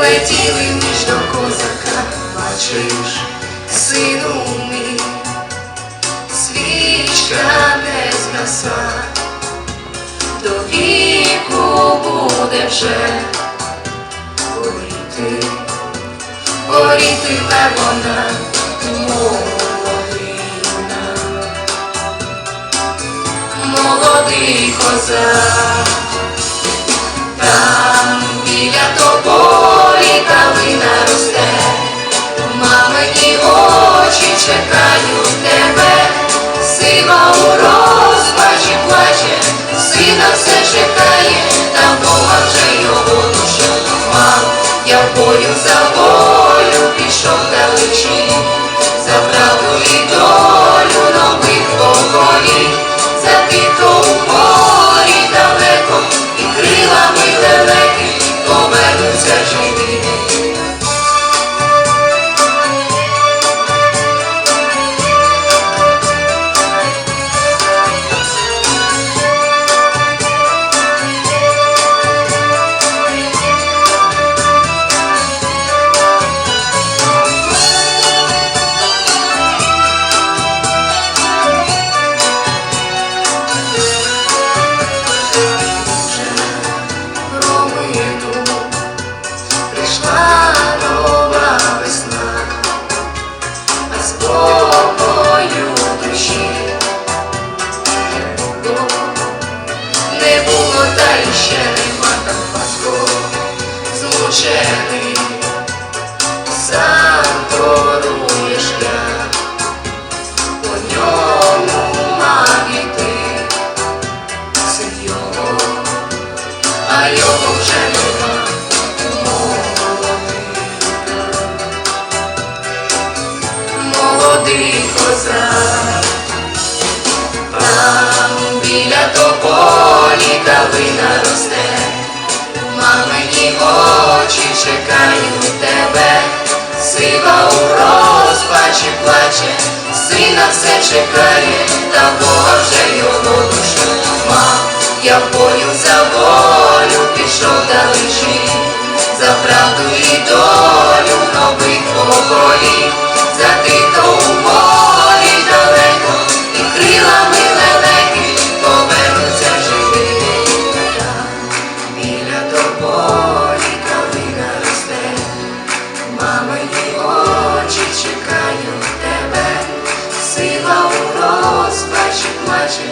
летіли ніж до козака, бачиш, сину мій, свічка не згаса, до віку буде вже горіти, горіти вона молодина, молодий козак. Очі чекають тебе, сива у розпачі плаче, сина все чекає, та Бога вже його душа. мав, я бою за волю пішов далечі, тополі калина росте, мамині очі чекають тебе, сива у розпачі плаче, сина все чекає, та Бога вже його душа. Мам, я бою за волю пішов далечі, за правду і долю нових поколінь, плаче,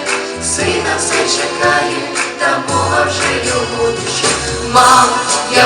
сина все чекає, та Бога вже його душа. Мам, я